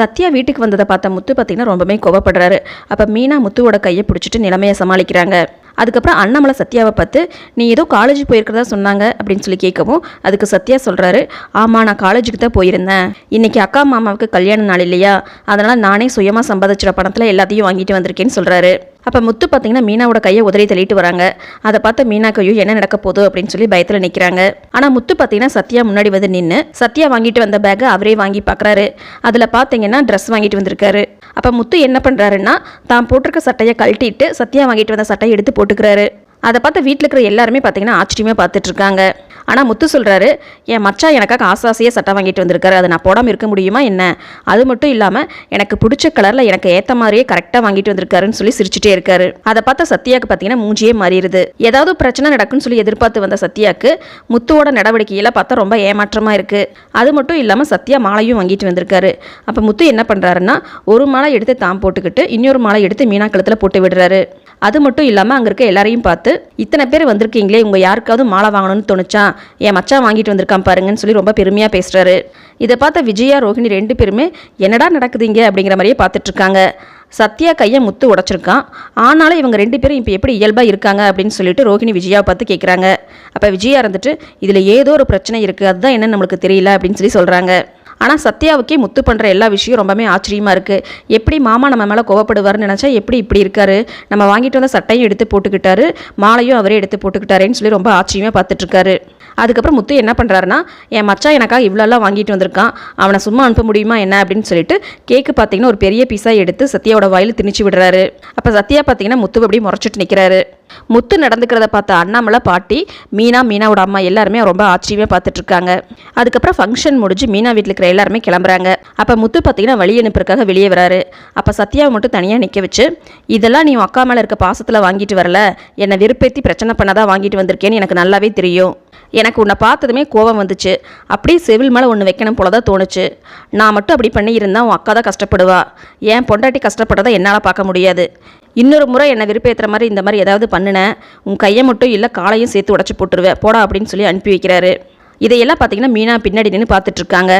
சத்யா வீட்டுக்கு வந்ததை பார்த்த முத்து பார்த்தீங்கன்னா ரொம்பவே கோவப்படுறாரு. அப்போ மீனா முத்துவோட கையை பிடிச்சிட்டு நிலைமையை சமாளிக்கிறாங்க. அதுக்கப்புறம் அண்ணாமலை சத்யாவை பார்த்து நீ ஏதோ காலேஜ் போயிருக்கிறதா சொன்னாங்க அப்படின்னு சொல்லி கேட்கவும் அதுக்கு சத்யா சொல்கிறாரு ஆமாம் நான் காலேஜுக்கு தான் போயிருந்தேன். இன்றைக்கி அக்கா மாமாவுக்கு கல்யாண நாள் இல்லையா? அதனால் நானே சுயமாக சம்பாதிச்சிட பணத்தில் எல்லாத்தையும் வாங்கிட்டு வந்திருக்கேன்னு சொல்கிறாரு அப்போ முத்து பார்த்தீங்கன்னா மீனாவோட கையை உதறி தள்ளிட்டு வராங்க. அதை பார்த்து மீனாக்கு ஐயோ என்ன நடக்க போதோ அப்படின்னு சொல்லி பயத்தில் நிற்கிறாங்க ஆனால் முத்து பார்த்தீங்கன்னா சத்யா முன்னாடி வந்து நின்று சத்யா வாங்கிட்டு வந்த பேக்கை அவரே வாங்கி பார்க்குறாரு அதில் பார்த்தீங்கன்னா ட்ரெஸ் வாங்கிட்டு வந்திருக்காரு. அப்போ முத்து என்ன பண்ணுறாருன்னா தான் போட்டிருக்க சட்டையை கழட்டிட்டு சத்யா வாங்கிட்டு வந்த சட்டையை எடுத்து போட்டுக்கிறாரு. அதை பார்த்து வீட்டில் இருக்கிற எல்லாருமே பார்த்தீங்கன்னா ஆச்சரியமாக பார்த்துட்ருக்காங்க ஆனால் முத்து சொல்கிறாரு என் மச்சா எனக்காக ஆசாசியாக சட்டை வாங்கிட்டு வந்திருக்காரு அதை நான் போடாமல் இருக்க முடியுமா என்ன? அது மட்டும் இல்லாமல் எனக்கு பிடிச்ச கலரில் எனக்கு ஏற்ற மாதிரியே கரெக்டாக வாங்கிட்டு வந்திருக்காருன்னு சொல்லி சிரிச்சுட்டே இருக்காரு. அதை பார்த்தா சத்யாவுக்கு பார்த்தீங்கன்னா மூஞ்சியே மாறிடுது. ஏதாவது பிரச்சனை நடக்குன்னு சொல்லி எதிர்பார்த்து வந்த சத்யாவுக்கு முத்துவோட நடவடிக்கையில் பார்த்தா ரொம்ப ஏமாற்றமாக இருக்குது அது மட்டும் இல்லாமல் சத்யா மாலையும் வாங்கிட்டு வந்திருக்காரு. அப்போ முத்து என்ன பண்ணுறாருன்னா ஒரு மாலை எடுத்து தான் போட்டுக்கிட்டு இன்னொரு மாலை எடுத்து மீனா கழுத்தில் போட்டு விடுறாரு. அது மட்டும் இல்லாமல் அங்கே இருக்க எல்லாரையும் பார்த்து இத்தனை பேர் வந்திருக்கீங்களே உங்கள் யாருக்காவது மாலை வாங்கணும்னு தோணுச்சா? என் மச்சான் வாங்கிட்டு வந்திருக்கான் பாருங்கன்னு சொல்லி ரொம்ப பெருமையாக பேசுகிறாரு இதை பார்த்த விஜயா ரோஹிணி ரெண்டு பேருமே என்னடா நடக்குதுங்க? அப்படிங்கிற மாதிரியே பார்த்துட்ருக்காங்க சத்யா கையை முத்து உடைச்சிருக்கான். ஆனாலும் இவங்க ரெண்டு பேரும் இப்போ எப்படி இயல்பாக இருக்காங்க அப்படின்னு சொல்லிட்டு ரோஹிணி விஜயாவை பார்த்து கேட்குறாங்க அப்போ விஜயா இருந்துட்டு இதில் ஏதோ ஒரு பிரச்சனை இருக்குது அதுதான் என்ன நம்மளுக்கு தெரியல அப்படின்னு சொல்லி சொல்கிறாங்க ஆனால் சத்யாவுக்கே முத்து பண்ணுற எல்லா விஷயம் ரொம்பவே ஆச்சரியமாக இருக்குது எப்படி மாமா நம்ம மேலே கோவப்படுவார்னு நினச்சா எப்படி இப்படி இருக்காரு? நம்ம வாங்கிட்டு வந்த சட்டையும் எடுத்து போட்டுக்கிட்டாரு. மாலையும் அவரே எடுத்து போட்டுக்கிட்டாருன்னு சொல்லி ரொம்ப ஆச்சரியமாக பார்த்துட்ருக்காரு அதுக்கப்புறம் முத்து என்ன பண்ணுறாருன்னா என் மச்சா எனக்காக இவ்வளோலாம் வாங்கிட்டு வந்திருக்கான். அவனை சும்மா அனுப்ப முடியுமா என்ன? அப்படின்னு சொல்லிட்டு கேக்கு பார்த்தீங்கன்னா ஒரு பெரிய பீஸாக எடுத்து சத்யாவோட வாயில் திணிச்சு விடுறாரு. அப்போ சத்யா பார்த்தீங்கன்னா முத்து அப்படியே முறைச்சிட்டு நிற்கிறாரு முத்து நடந்துக்கிறத பார்த்த அண்ணாமலை பாட்டி மீனா மீனாவோட அம்மா எல்லாருமே ரொம்ப ஆச்சரியமாக பார்த்துட்டு இருக்காங்க அதுக்கப்புறம் ஃபங்க்ஷன் முடிஞ்சு மீனா வீட்டில் இருக்கிற எல்லாருமே கிளம்புறாங்க. அப்போ முத்து பார்த்தீங்கன்னா வழி அனுப்புறதுக்காக வெளியே வராரு. அப்போ சத்யாவை மட்டும் தனியாக நிற்க வச்சு இதெல்லாம் நீ உன் அக்கா மேலே இருக்க பாசத்தில் வாங்கிட்டு வரல. என்னை வெறுப்பேற்றி பிரச்சனை பண்ணதான் வாங்கிட்டு வந்திருக்கேன்னு எனக்கு நல்லாவே தெரியும். எனக்கு உன்னை பார்த்ததுமே கோபம் வந்துச்சு. அப்படியே செவில் மேலே ஒன்று வைக்கணும் போல தான் தோணுச்சு. நான் மட்டும் அப்படி பண்ணியிருந்தா உன் அக்கா தான் கஷ்டப்படுவா. ஏன் பொண்டாட்டி கஷ்டப்பட்டதை என்னால் பார்க்க முடியாது. இன்னொரு முறை என்னை விருப்பேற்றுற மாதிரி இந்த மாதிரி ஏதாவது பண்ணினேன் உன் கையை மட்டும் இல்லை காலையும் சேர்த்து உடச்சி போட்டுருவேன் போடா அப்படின்னு சொல்லி அனுப்பி வைக்கிறாரு. இதையெல்லாம் பார்த்தீங்கன்னா மீனா பின்னாடி நின்று பார்த்துட்ருக்காங்க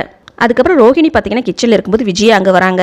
அதுக்கப்புறம் ரோஹிணி பார்த்தீங்கன்னா கிச்சனில் இருக்கும்போது விஜயா அங்கே வராங்க.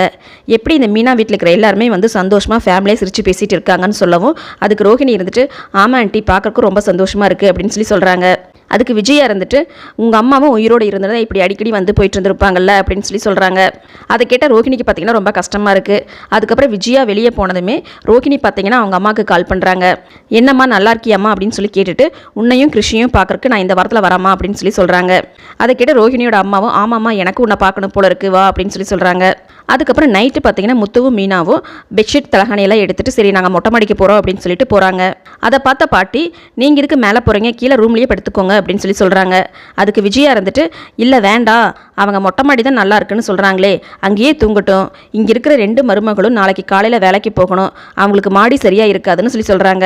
எப்படி இந்த மீனா வீட்டில் இருக்கிற எல்லாருமே வந்து சந்தோஷமாக ஃபேமிலியாக சிரித்து பேசிகிட்டு இருக்காங்கன்னு சொல்லவும் அதுக்கு ரோஹிணி இருந்துட்டு ஆமா ஆண்டி பார்க்கறக்கும் ரொம்ப சந்தோஷமாக இருக்குது அப்படின்னு சொல்லி சொல்கிறாங்க அதுக்கு விஜயா இருந்துட்டு உங்கள் அம்மாவும் உயிரோடு இருந்ததை இப்படி அடிக்கடி வந்து போயிட்டு இருந்திருப்பாங்கல்ல அப்படின்னு சொல்லி சொல்கிறாங்க அதை கேட்ட ரோஹிணிக்கு பார்த்தீங்கன்னா ரொம்ப கஷ்டமாக இருக்குது அதுக்கப்புறம் விஜயா வெளியே போனதுமே ரோஹிணி பார்த்தீங்கன்னா அவங்க அம்மாவுக்கு கால் பண்ணுறாங்க என்னம்மா நல்லா இருக்கியாம்மா? அப்படின்னு சொல்லி கேட்டுட்டு உன்னையும் கிருஷியும் பார்க்கறக்கு நான் இந்த வாரத்தில் வராமா அப்படின்னு சொல்லி சொல்கிறாங்க அதை கேட்ட ரோஹிணியோட அம்மாவும் ஆமாம்மா எனக்கு உன்னை பார்க்கணும் போல இருக்கு வா அப்படின்னு சொல்லி சொல்கிறாங்க அதுக்கப்புறம் நைட்டு பார்த்தீங்கன்னா முத்துவும் மீனாவும் பெட்ஷீட் தலகாணியெல்லாம் எடுத்துகிட்டு சரி நாங்கள் மொட்டை மாடிக்கு போகிறோம் அப்படின்னு சொல்லிட்டு போகிறாங்க அதை பார்த்த பாட்டி நீங்கள் இதுக்கு மேலே போகிறீங்க கீழே ரூம்லேயே படுத்துக்கோங்க அப்படின்னு சொல்லி சொல்கிறாங்க அதுக்கு விஜயா இருந்துட்டு இல்லை வேண்டாம் அவங்க மொட்டை மாடி தான் நல்லா இருக்குன்னு சொல்கிறாங்களே அங்கேயே தூங்கட்டும். இங்கே இருக்கிற ரெண்டு மருமகளும் நாளைக்கு காலையில் வேலைக்கு போகணும். அவங்களுக்கு மாடி சரியாக இருக்காதுன்னு சொல்லி சொல்கிறாங்க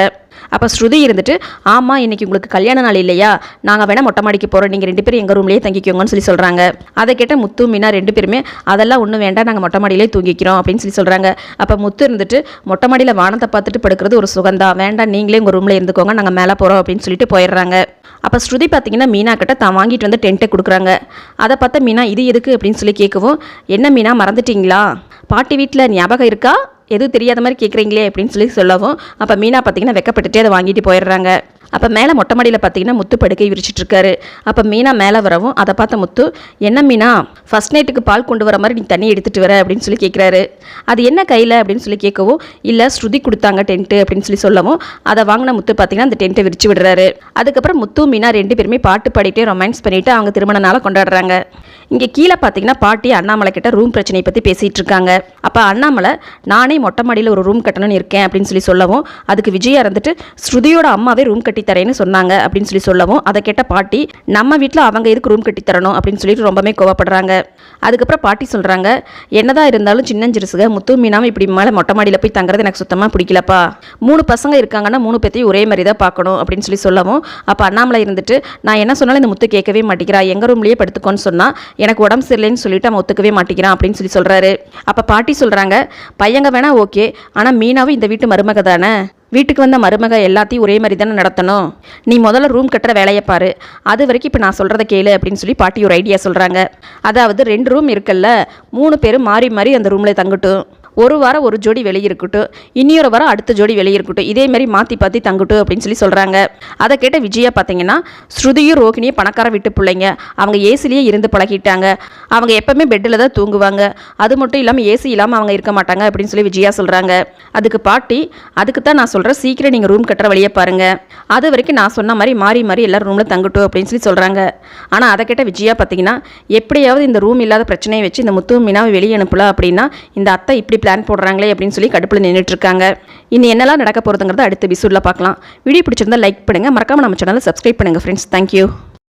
அப்போ ஸ்ருதி இருந்துட்டு ஆமாம் இன்னைக்கு உங்களுக்கு கல்யாண நாள் இல்லையா? நாங்கள் வேணால் மொட்டை மாடிக்கு போகிறோம் நீங்கள் ரெண்டு பேரும் எங்கள் ரூம்லேயே தங்கிக்கோங்கன்னு சொல்லி சொல்கிறாங்க அதை கேட்ட முத்து மீனா ரெண்டு பேருமே அதெல்லாம் ஒன்றும் வேண்டாம். நாங்கள் மொட்டை மாடியிலே தூங்கிக்கிறோம். அப்படின்னு சொல்லி சொல்கிறாங்க அப்போ முத்து இருந்துட்டு மொட்டை மாடியில் வானத்தை பார்த்துட்டு படுக்கிறது ஒரு சுகந்தா. வேண்டாம் நீங்களே உங்கள் ரூமில் இருந்துக்கோங்க. நாங்கள் மேலே போகிறோம் அப்படின்னு சொல்லிட்டு போயிடுறாங்க. அப்போ ஸ்ருதி பார்த்தீங்கன்னா மீனா கிட்ட தான் வாங்கிட்டு வந்து டென்ட்டை கொடுக்குறாங்க. அதை பார்த்தா மீனா இது எதுக்கு? அப்படின்னு சொல்லி கேட்கவும் என்ன மீனா மறந்துட்டீங்களா? பாட்டி வீட்டில் ஞாபகம் இருக்கா? எதுவும் தெரியாத மாதிரி கேட்குறீங்களே அப்படின்னு சொல்லி சொல்லவும் அப்போ மீனா பார்த்தீங்கன்னா வெக்கப்பட்டுட்டே அதை வாங்கிட்டு போயிடுறாங்க. அப்போ மேலே மொட்டை மாடியில் பார்த்தீங்கன்னா முத்து படுக்கை விரிச்சிட்ருக்காரு. அப்போ மீனா மேலே வரவும் அதை பார்த்த முத்து என்ன மீனா ஃபஸ்ட் நைட்டுக்கு பால் கொண்டு வர மாதிரி நீ தண்ணி எடுத்துகிட்டு வர அப்படின்னு சொல்லி கேட்குறாரு அது என்ன கையில்? அப்படின்னு சொல்லி கேட்கவும் இல்லை ஸ்ருதி கொடுத்தாங்க டென்ட்டு அப்படின்னு சொல்லி சொல்லவும் அதை வாங்கின முத்து பார்த்தீங்கன்னா அந்த டென்ட்டை விரிச்சு விடுறாரு. அதுக்கப்புறம் முத்து மீனா ரெண்டு பேருமே பாட்டு பாடிட்டே ரொமான்ஸ் பண்ணிவிட்டு அவங்க திருமண நாளை கொண்டாடுறாங்க. இங்கே கீழே பார்த்தீங்கன்னா பாட்டி அண்ணாமலை கிட்ட ரூம் பிரச்சனையை பற்றி பேசிகிட்டு இருக்காங்க அப்போ அண்ணாமலை நானே மொட்டை மாடியில் ஒரு ரூம் கட்டணும்னு இருக்கேன் அப்படின்னு சொல்லி சொல்லவும் அதுக்கு விஜயா இருந்துட்டு ஸ்ருதியோட அம்மாவே ரூம் கட்டி தரேன்னு சொன்னாங்க அப்படின்னு சொல்லி சொல்லவும் அதை கேட்ட பாட்டி நம்ம வீட்டில் அவங்க எதுக்கு ரூம் கட்டி தரணும் அப்படின்னு சொல்லிட்டு ரொம்பவே கோவப்படுறாங்க. அதுக்கப்புறம் பாட்டி சொல்கிறாங்க என்னதான் இருந்தாலும் சின்னஞ்சிறுசுக முத்து மீனாம இப்படி மேலே மொட்டை மாடியில் போய் தங்குறது எனக்கு சுத்தமாக பிடிக்கலப்பா. மூணு பசங்க இருக்காங்கன்னா மூணு பேத்தையும் ஒரே மாதிரி தான் பார்க்கணும் அப்படின்னு சொல்லி சொல்லவும் அப்போ அண்ணாமலை இருந்துட்டு நான் என்ன சொன்னாலும் இந்த முத்து கேட்கவே மாட்டேங்கிறா எங்கள் ரூம்லேயே படுத்துக்கோன்னு சொன்னால் எனக்கு உடம்பு சரியில்லைன்னு சொல்லிட்டு அவன் ஒத்துக்கவே மாட்டேங்கிறான் அப்படின்னு சொல்லி சொல்கிறாரு அப்போ பாட்டி சொல்கிறாங்க பையங்க வேணா ஓகே ஆனால் மீனாவும் இந்த வீட்டு மருமக தானே? வீட்டுக்கு வந்த மருமக எல்லாத்தையும் ஒரே மாதிரி தானே நடத்தணும்? நீ முதல்ல ரூம் கட்டுற வேலையை பாரு. அது வரைக்கும் இப்போ நான் சொல்கிறத கேளு அப்படின்னு சொல்லி பாட்டி ஒரு ஐடியா சொல்கிறாங்க அதாவது ரெண்டு ரூம் இருக்குல்ல மூணு பேரும் மாறி மாறி அந்த ரூமில் தங்கட்டும். ஒரு வாரம் ஒரு ஜோடி வெளியே இருக்கட்டும் இன்னொரு வாரம் அடுத்த ஜோடி வெளியே இருக்கட்டும் இதே மாதிரி மாற்றி பார்த்து தங்கட்டும் அப்படின்னு சொல்லி சொல்கிறாங்க அதை கேட்ட விஜயா பார்த்தீங்கன்னா ஸ்ருதியும் ரோகிணியும் பணக்கார வீட்டு பிள்ளைங்க. அவங்க ஏசிலேயே இருந்து பழகிட்டாங்க. அவங்க எப்பவுமே பெட்டில் தான் தூங்குவாங்க. அது மட்டும் இல்லாமல் ஏசி இல்லாமல் அவங்க இருக்க மாட்டாங்க அப்படின்னு சொல்லி விஜயா சொல்கிறாங்க அதுக்கு பாட்டி அதுக்கு தான் நான் சொல்கிறேன் சீக்கிரம் நீங்கள் ரூம் கட்டுற வழியை பாருங்கள் அது வரைக்கும் நான் சொன்ன மாதிரி மாறி மாறி எல்லாரும் ரூமில் தங்கட்டும் அப்படின்னு சொல்லி சொல்கிறாங்க ஆனால் அதை கேட்ட விஜயா பார்த்தீங்கன்னா எப்படியாவது இந்த ரூம் இல்லாத பிரச்சனையை வச்சு இந்த முத்து மீனாவை வெளியே அனுப்பலாம் அப்படின்னா இந்த அத்தை இப்படி பிளான் போடுறாங்களே அப்படின்னு சொல்லி கடுப்பில் நின்றுட்டுருக்காங்க இன்னும் என்னெல்லாம் நடக்க போகிறதுங்கிறத அடுத்த எபிசோடில் பார்க்கலாம். வீடியோ பிடிச்சிருந்தா லைக் பண்ணுங்கள் மறக்காமல் நம்ம சேனலை சப்ஸ்கிரைப் பண்ணுங்கள் ஃப்ரெண்ட்ஸ் தேங்க்யூ